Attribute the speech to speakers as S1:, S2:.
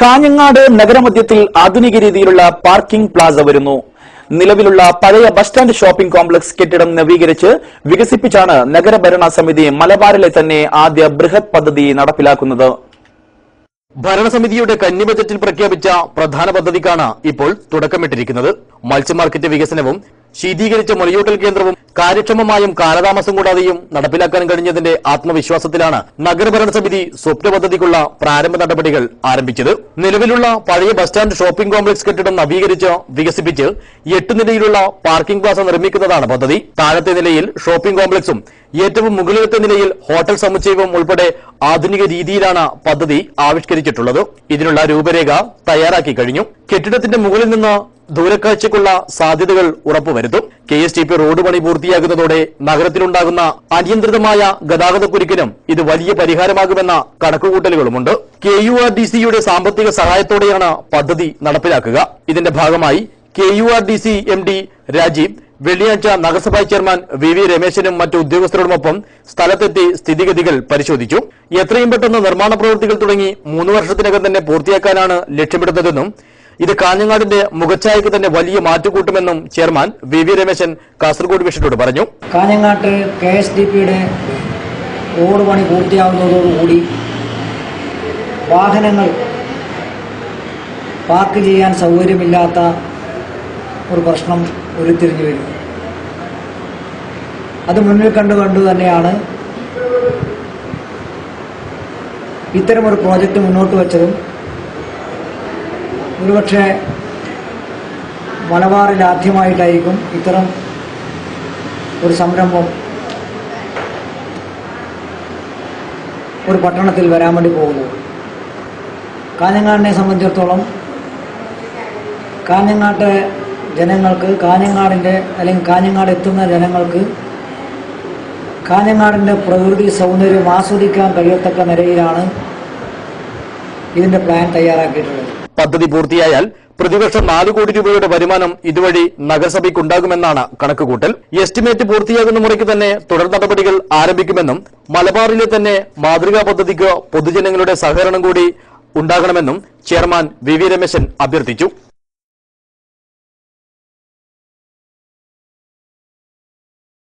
S1: കാഞ്ഞങ്ങാട് നഗരമധ്യത്തിൽ ആധുനിക രീതിയിലുള്ള parking Plaza വരുന്നു. നിലവിലുള്ള പഴയ ബസ് സ്റ്റാൻഡ് ഷോപ്പിംഗ് കോംപ്ലക്സ് കെട്ടിടം നവീകരിച്ച് വികസിപ്പിച്ചാണ് നഗരഭരണ സമിതി മലബാറിലെ തന്നെ ആദ്യ ബൃഹത് പദ്ധതി നടപ്പിലാക്കുന്നത്.
S2: ഭരണസമിതിയുടെ കന്നി ബജറ്റിൽ പ്രഖ്യാപിച്ച പ്രധാന പദ്ധതിക്കാണ് ഇപ്പോൾ തുടക്കമിട്ടിരിക്കുന്നത്. മത്സ്യമാർക്കറ്റ് വികസനവും ശീതീകരിച്ച മുലയൂട്ടൽ കേന്ദ്രവും കാര്യക്ഷമമായും കാലതാമസം കൂടാതെയും നടപ്പിലാക്കാൻ കഴിഞ്ഞതിന്റെ ആത്മവിശ്വാസത്തിലാണ് നഗരഭരണ സമിതി സ്വപ്ന പദ്ധതിക്കുള്ള പ്രാരംഭ നടപടികൾ ആരംഭിച്ചത്. നിലവിലുള്ള പഴയ ബസ് സ്റ്റാൻഡ് ഷോപ്പിംഗ് കോംപ്ലക്സ് കെട്ടിടം നവീകരിച്ച് വികസിപ്പിച്ച് എട്ട് നിലയിലുള്ള പാർക്കിംഗ് പ്ലാസ നിർമ്മിക്കുന്നതാണ് പദ്ധതി. താഴത്തെ നിലയിൽ ഷോപ്പിംഗ് കോംപ്ലക്സും ഏറ്റവും മുകളിലത്തെ നിലയിൽ ഹോട്ടൽ സമുച്ചയവും ഉൾപ്പെടെ ആധുനിക രീതിയിലാണ് പദ്ധതി ആവിഷ്കരിച്ചിട്ടുള്ളത്. ഇതിനുള്ള രൂപരേഖ തയ്യാറാക്കി കഴിഞ്ഞു. കെട്ടിടത്തിന്റെ മുകളിൽ നിന്ന് ദൂരക്കാഴ്ചയ്ക്കുള്ള സാധ്യതകൾ ഉറപ്പുവരുത്തും. K S T P road പണി പൂർത്തിയാകുന്നതോടെ നഗരത്തിലുണ്ടാകുന്ന അനിയന്ത്രിതമായ ഗതാഗതക്കുരുക്കിനും ഇത് വലിയ പരിഹാരമാകുമെന്ന കണക്കുകൂട്ടലുകളുമുണ്ട്. കെ യു ആർ ഡി സിയുടെ സാമ്പത്തിക സഹായത്തോടെയാണ് പദ്ധതി നടപ്പിലാക്കുക. ഇതിന്റെ ഭാഗമായി K U R D C M D Rajeev വെള്ളിയാഴ്ച നഗരസഭാ ചെയർമാൻ വി വി രമേശനും മറ്റു ഉദ്യോഗസ്ഥരോടുമൊപ്പം സ്ഥലത്തെത്തി സ്ഥിതിഗതികൾ പരിശോധിച്ചു. എത്രയും പെട്ടെന്ന് നിർമ്മാണ പ്രവൃത്തികൾ തുടങ്ങി മൂന്ന് വർഷത്തിനകം തന്നെ പൂർത്തിയാക്കാനാണ് ലക്ഷ്യമിടുന്നതെന്നും ഇത് കാഞ്ഞങ്ങാടിന്റെ മുഖച്ഛായക്ക് തന്നെ വലിയ മാറ്റുകൂട്ടുമെന്നും chairman V V Rameshan Kasaragod വിഷയത്തോട് പറഞ്ഞു.
S3: കാഞ്ഞങ്ങാട്ട് കെ എസ് ഡി പിയുടെ റോഡ് പണി പൂർത്തിയാവുന്നതോടുകൂടി വാഹനങ്ങൾ പാർക്ക് ചെയ്യാൻ സൗകര്യമില്ലാത്ത ഒരു പ്രശ്നം ഉരുത്തിരിഞ്ഞു വരും. അത് മുന്നിൽ കണ്ടു കണ്ടു തന്നെയാണ് ഇത്തരമൊരു പ്രോജക്റ്റ് മുന്നോട്ട് വച്ചതും ഒരുപക്ഷെ മലബാറിൽ ആദ്യമായിട്ടായിരിക്കും ഇത്തരം ഒരു സംരംഭം ഒരു പട്ടണത്തിൽ വരാൻ വേണ്ടി പോകുന്നത്. കാഞ്ഞങ്ങാടിനെ സംബന്ധിച്ചിടത്തോളം കാഞ്ഞങ്ങാട്ടെ ജനങ്ങൾക്ക് കാഞ്ഞങ്ങാടിന്റെ അല്ലെങ്കിൽ കാഞ്ഞങ്ങാട് എത്തുന്ന ജനങ്ങൾക്ക് കാഞ്ഞങ്ങാടിന്റെ പ്രകൃതി സൗന്ദര്യം ആസ്വദിക്കാൻ കഴിയത്തക്ക നിലയിലാണ് ഇതിന്റെ പ്ലാൻ തയ്യാറാക്കിയിട്ടുള്ളത്.
S2: പദ്ധതി പൂർത്തിയായാൽ പ്രതിവർഷം നാല് കോടി രൂപയുടെ വരുമാനം ഇതുവഴി നഗരസഭയ്ക്കുണ്ടാകുമെന്നാണ് കണക്കുകൂട്ടൽ. എസ്റ്റിമേറ്റ് പൂർത്തിയാകുന്ന മുറയ്ക്ക് തന്നെ തുടർ നടപടികൾ ആരംഭിക്കുമെന്നും മലബാറിലെ തന്നെ മാതൃകാ പദ്ധതിക്ക് പൊതുജനങ്ങളുടെ സഹകരണം കൂടി ഉണ്ടാകണമെന്നും ചെയർമാൻ വി വി രമേശൻ അഭ്യർത്ഥിച്ചു.